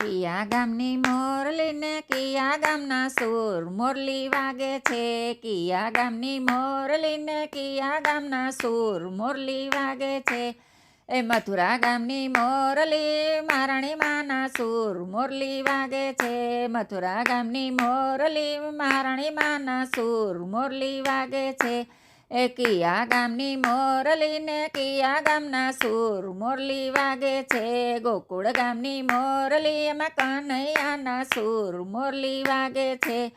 કિયા ગામની મોરલીને કિયા ગામના સૂર મોરલી વાગે છે. કિયા ગામની મોરલીને કિયા ગામના સૂર મોરલી વાગે છે. એ મથુરા ગામની મોરલી મહારાણી માના સૂર મોરલી વાગે છે. મથુરા ગામની મોરલી મહારાણી માના સૂર મોરલી વાગે છે. એ કિયા ગામની મોરલી ને કિયા ગામના સૂર મોરલી વાગે છે. ગોકુળ ગામની મોરલી એમાં કનૈયાના સૂર મોરલી વાગે છે.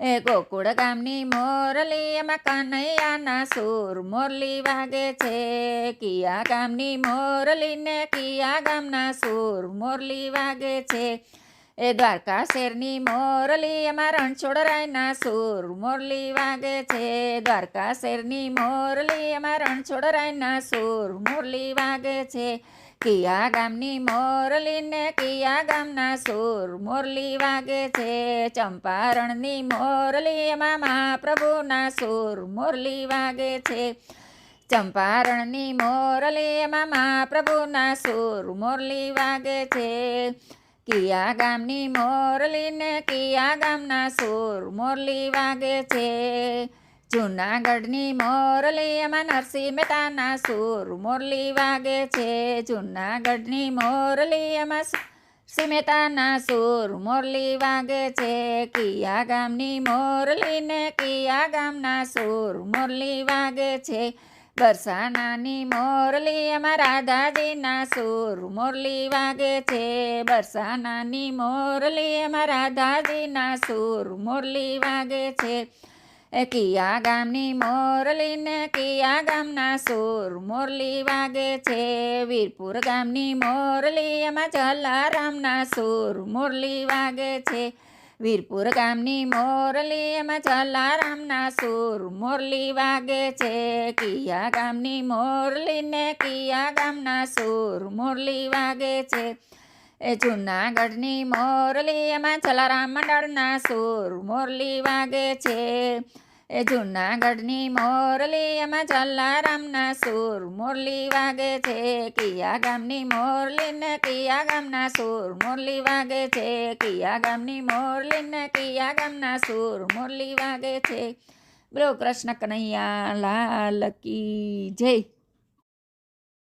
એ ગોકુળ ગામની મોરલી એમાં કનૈયાના સૂર મોરલી વાગે છે. કિયા ગામની મોરલી ને કિયા ગામના સૂર મોરલી વાગે છે. એ દ્વારકા શેરની મોરલી એમાં રણછોડરાયના સૂર મોરલી વાગે છે. દ્વારકા શેરની મોરલી એમાં રણછોડરાયના સૂર મોરલી વાગે છે. કિયા ગામની મોરલી ને કિયા ગામના સૂર મોરલી વાગે છે. ચંપારણની મોરલી એમાં મહાપ્રભુના સૂર મોરલી વાગે છે. ચંપારણની મોરલી એમાં મહાપ્રભુના સૂર મોરલી વાગે છે. કિયા ગામની મોરલીને કિયા ગામના સૂર મોરલી વાગે છે. જૂનાગઢની મોરલી એમાં નરસિંહ મહેતાના સૂર મોરલી વાગે છે. જૂનાગઢની મોરલી એમાં સિમેતાના સુર મોરલી વાગે છે. કિયા ગામની મોરલી ને કિયા ગામના સૂર મોરલી વાગે છે. બરસાનાની મોરલી અમારા રાધાજીના સૂર મોરલી વાગે છે. બરસાનાની મોરલી અમારા રાધાજીના સૂર મોરલી વાગે છે. કિયા ગામની મોરલી ને કિયા ગામના સૂર મોરલી વાગે છે. વીરપુર ગામની મોરલી એમાં જલારામના સૂર મોરલી વાગે છે. વીરપુર ગામની મોરલી એમાં જલારામના સૂર મોરલી વાગે છે. કિયા ગામની મોરલી ને કિયા ગામના સૂર મોરલી વાગે છે. એ જૂનાગઢની મોરલી એમાં જલારામ મંડળના સૂર મોરલી વાગે છે. એ જૂનાગઢની મોરલી એમાં જલારામના સૂર મોરલી વાગે છે. કિયા ગામની મોરલી ને કિયા ગામના સૂર મોરલી વાગે છે. કિયા ગામની મોરલી ને કિયા ગામના સૂર મોરલી વાગે છે. બોલો કૃષ્ણ કનૈયા લાલ કી જય.